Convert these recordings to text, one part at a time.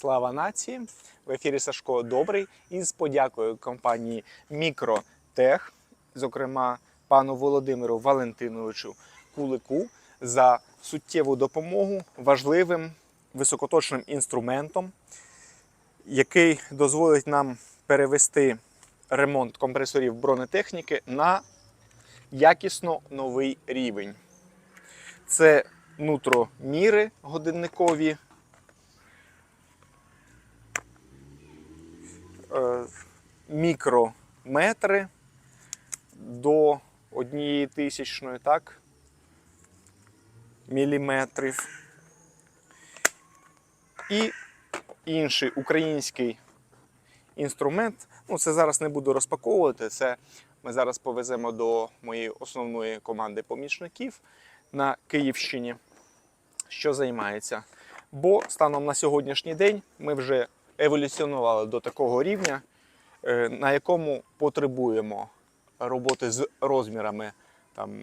Слава нації! В ефірі Сашко Добрий із подякою компанії Мікротех, зокрема пану Володимиру Валентиновичу Кулику, за суттєву допомогу важливим високоточним інструментом, який дозволить нам перевести ремонт компресорів бронетехніки на якісно новий рівень. Це нутроміри годинникові. Мікрометри до однієї тисячної, так? Міліметрів. І інший український інструмент. Ну, це зараз не буду розпаковувати. Це ми зараз повеземо до моєї основної команди помічників на Київщині, що займається. Бо станом на сьогоднішній день ми вже еволюціонували до такого рівня, е, на якому потребуємо роботи з розмірами там,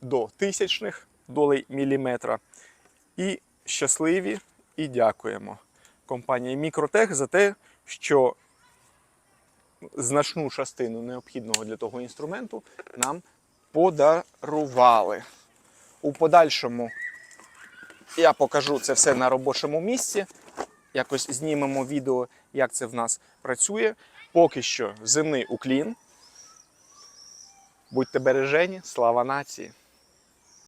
до тисячних долей міліметра. І щасливі і дякуємо компанії Мікротех за те, що значну частину необхідного для того інструменту нам подарували. У подальшому я покажу це все на робочому місці. Якось знімемо відео, як це в нас працює. Поки що земний уклін. Будьте бережені, слава нації!